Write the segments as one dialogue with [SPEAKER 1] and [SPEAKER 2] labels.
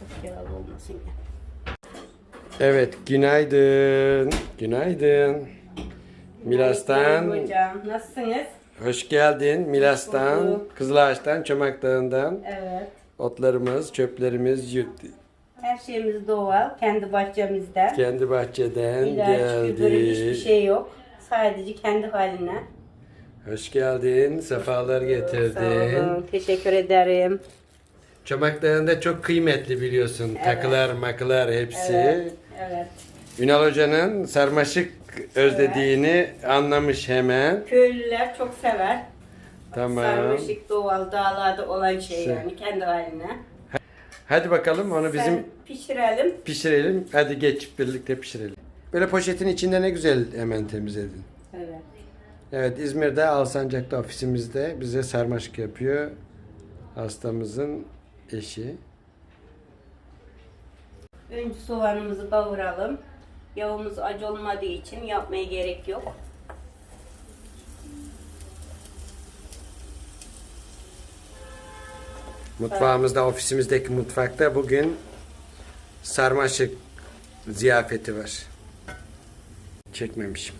[SPEAKER 1] Çok yağlı olmasın ya.
[SPEAKER 2] Evet, günaydın. Günaydın. Milas'tan
[SPEAKER 1] Hocam nasılsınız?
[SPEAKER 2] hoş geldin. Milas'tan. Kızılağaç'tan, Çomak Dağı'ndan
[SPEAKER 1] Evet.
[SPEAKER 2] otlarımız, çöplerimiz yurt-
[SPEAKER 1] Her şeyimiz doğal. Kendi bahçemizde.
[SPEAKER 2] kendi bahçeden
[SPEAKER 1] İlaç, gübre hiçbir
[SPEAKER 2] geldi.
[SPEAKER 1] şey yok. Sadece kendi haline.
[SPEAKER 2] Hoş geldin, sefalar
[SPEAKER 1] Sağ
[SPEAKER 2] getirdin.
[SPEAKER 1] olun. Teşekkür ederim.
[SPEAKER 2] Çomak Dağı'nda çok kıymetli biliyorsun. Takılar, makılar hepsi.
[SPEAKER 1] Evet. Evet.
[SPEAKER 2] Ünal Hoca'nın sarmaşık özlediğini anlamış hemen.
[SPEAKER 1] Köylüler çok sever.
[SPEAKER 2] Tamam.
[SPEAKER 1] Sarmaşık doğal dağlarda olan şey yani kendi haline.
[SPEAKER 2] Hadi bakalım onu bizim
[SPEAKER 1] Sen pişirelim.
[SPEAKER 2] Pişirelim. Hadi geç birlikte pişirelim. Böyle poşetin içinde ne güzel hemen temizledin.
[SPEAKER 1] Evet.
[SPEAKER 2] Evet İzmir'de Alsancak'ta ofisimizde bize sarmaşık yapıyor. Hastamızın eşi.
[SPEAKER 1] Önce soğanımızı kavuralım. Yağımız acı olmadığı için yapmaya gerek yok.
[SPEAKER 2] Mutfağımızda ofisimizdeki mutfakta bugün sarmaşık ziyafeti var. Çekmemişim.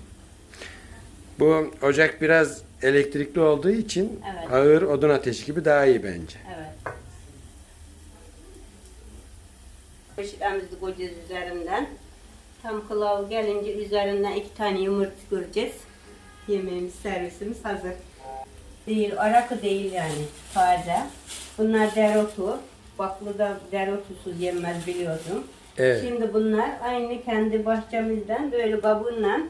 [SPEAKER 2] Bu ocak biraz elektrikli olduğu için
[SPEAKER 1] Evet.
[SPEAKER 2] ağır odun ateşi gibi daha iyi bence.
[SPEAKER 1] Evet. Kaşıklarımızı koyacağız üzerinden. Tam kılav gelince üzerinden iki tane yumurta göreceğiz. Yemeğimiz, servisimiz hazır. Değil, arakı değil yani, taze. Bunlar dereotu. Baklıda dereotusuz yenmez biliyorsun.
[SPEAKER 2] Evet.
[SPEAKER 1] Şimdi bunlar aynı kendi bahçemizden böyle kabuğunla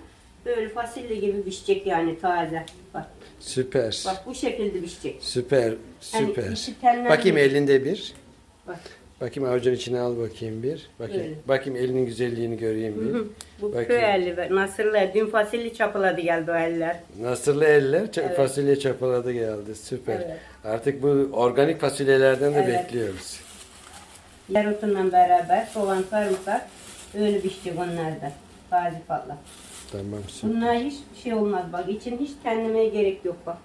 [SPEAKER 1] böyle fasulye gibi pişecek yani taze. Bak,
[SPEAKER 2] Süper.
[SPEAKER 1] bak bu şekilde pişecek.
[SPEAKER 2] Süper.
[SPEAKER 1] Hani
[SPEAKER 2] Süper.
[SPEAKER 1] içi tenler
[SPEAKER 2] Bakayım
[SPEAKER 1] gibi.
[SPEAKER 2] elinde bir.
[SPEAKER 1] Bak.
[SPEAKER 2] Bakayım avucun içine al bakayım bir. Bakayım.
[SPEAKER 1] Öyle.
[SPEAKER 2] Bakayım elinin güzelliğini göreyim bir.
[SPEAKER 1] Bu
[SPEAKER 2] Bakayım.
[SPEAKER 1] köy eli ve Nasırlar. Dün fasulye çapaladı geldi o eller.
[SPEAKER 2] Nasırlı eller ça-
[SPEAKER 1] Evet.
[SPEAKER 2] fasulye çapaladı geldi. Süper.
[SPEAKER 1] Evet.
[SPEAKER 2] Artık bu organik fasulyelerden de
[SPEAKER 1] Evet.
[SPEAKER 2] bekliyoruz.
[SPEAKER 1] Dereotunla beraber soğan sarımsak öyle pişecek onlar da. Taze patla.
[SPEAKER 2] Tamam süper.
[SPEAKER 1] Bunlar hiç şey olmaz bak. için hiç kendime gerek yok bak.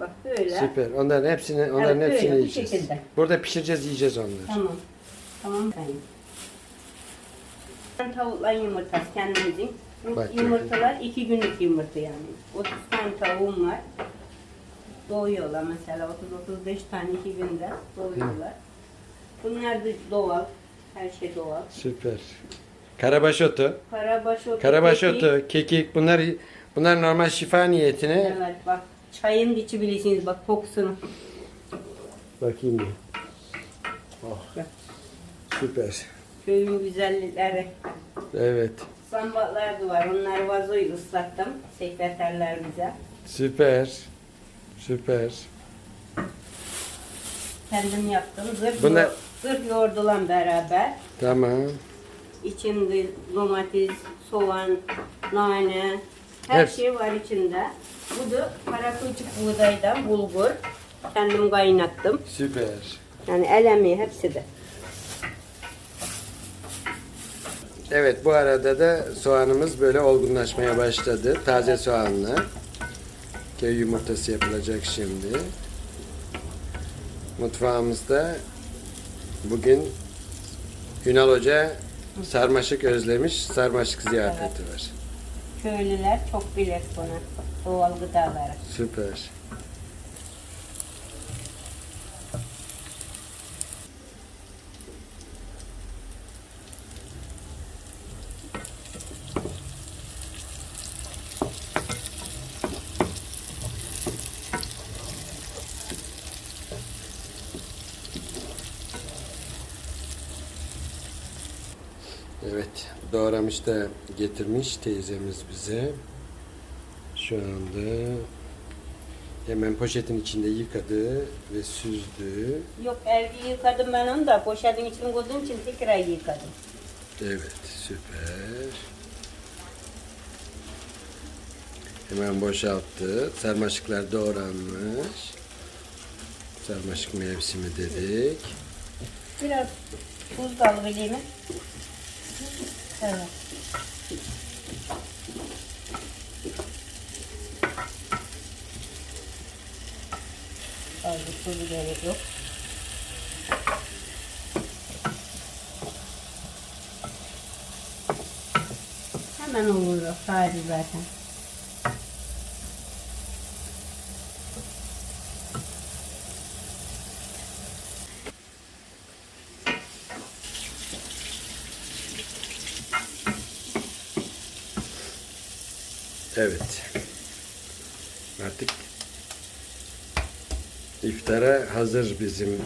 [SPEAKER 1] Bak böyle.
[SPEAKER 2] Süper. Onların hepsini onların
[SPEAKER 1] Evet,
[SPEAKER 2] hepsini
[SPEAKER 1] böyle, bu
[SPEAKER 2] yiyeceğiz.
[SPEAKER 1] şekilde.
[SPEAKER 2] Burada pişireceğiz, yiyeceğiz onları.
[SPEAKER 1] Tamam. Tamam benim. Ben Tavukla yumurtası kendimizin. Bu
[SPEAKER 2] Bak,
[SPEAKER 1] yumurtalar iki günlük yumurta yani. 30 tane tavuğum var. Doğuyorlar mesela 30-35 tane iki günde doğuyorlar. Bunlar da doğal. Her şey doğal.
[SPEAKER 2] Süper. Karabaş otu.
[SPEAKER 1] Karabaş otu.
[SPEAKER 2] Karabaş
[SPEAKER 1] kekik.
[SPEAKER 2] otu, kekik bunlar bunlar normal şifa niyetine.
[SPEAKER 1] Evet bak çayın içi bilirsiniz bak kokusunu.
[SPEAKER 2] Bakayım bir. Oh. Süper.
[SPEAKER 1] Köyün güzellikleri.
[SPEAKER 2] Evet.
[SPEAKER 1] Sambatlar da var. Onları vazoyu ıslattım. Sekreterler bize.
[SPEAKER 2] Süper. Süper.
[SPEAKER 1] Kendim yaptım. Zırh,
[SPEAKER 2] Bunlar-
[SPEAKER 1] yoğurt- zırh yoğurduyla beraber.
[SPEAKER 2] Tamam.
[SPEAKER 1] İçinde domates, soğan, nane, her
[SPEAKER 2] Hepsi.
[SPEAKER 1] şey var içinde. Bu da karakılçık buğdaydan bulgur. Kendim kaynattım.
[SPEAKER 2] Süper.
[SPEAKER 1] Yani el emeği hepsi de.
[SPEAKER 2] Evet bu arada da soğanımız böyle olgunlaşmaya başladı. Taze soğanla. Köy yumurtası yapılacak şimdi. Mutfağımızda bugün Ünal Hoca sarmaşık özlemiş. Sarmaşık ziyafeti var.
[SPEAKER 1] Köylüler çok bilir bunu. Doğal gıdaları.
[SPEAKER 2] Süper. Evet, doğramış da getirmiş teyzemiz bize. Şu anda hemen poşetin içinde yıkadı ve süzdü.
[SPEAKER 1] Yok elde yıkadım ben onu da poşetin içine koyduğum için tekrar yıkadım.
[SPEAKER 2] Evet, süper. Hemen boşalttı. Sarmaşıklar doğranmış. Sarmaşık mevsimi dedik.
[SPEAKER 1] Biraz tuz da alıvereyim? Evet. Fazla tuzu gerek yok. Hemen olur o sadece zaten.
[SPEAKER 2] Evet. Artık iftara hazır bizim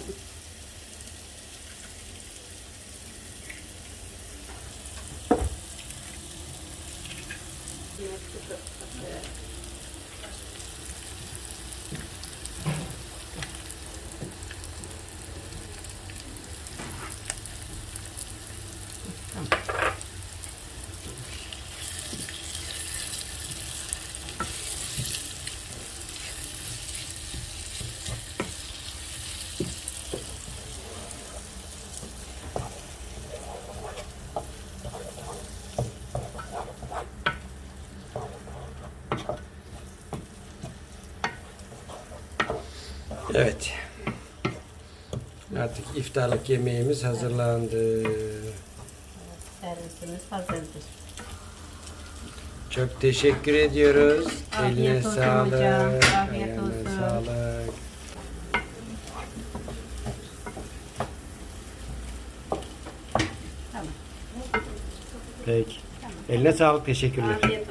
[SPEAKER 2] Evet. Artık iftarlık yemeğimiz hazırlandı.
[SPEAKER 1] Servisimiz hazırdır.
[SPEAKER 2] Çok teşekkür ediyoruz.
[SPEAKER 1] Afiyet
[SPEAKER 2] Eline
[SPEAKER 1] olsun
[SPEAKER 2] sağlık.
[SPEAKER 1] hocam. Afiyet
[SPEAKER 2] Ayağına
[SPEAKER 1] olsun.
[SPEAKER 2] sağlık.
[SPEAKER 1] Tamam.
[SPEAKER 2] Peki. Eline sağlık. Teşekkürler.
[SPEAKER 1] Afiyet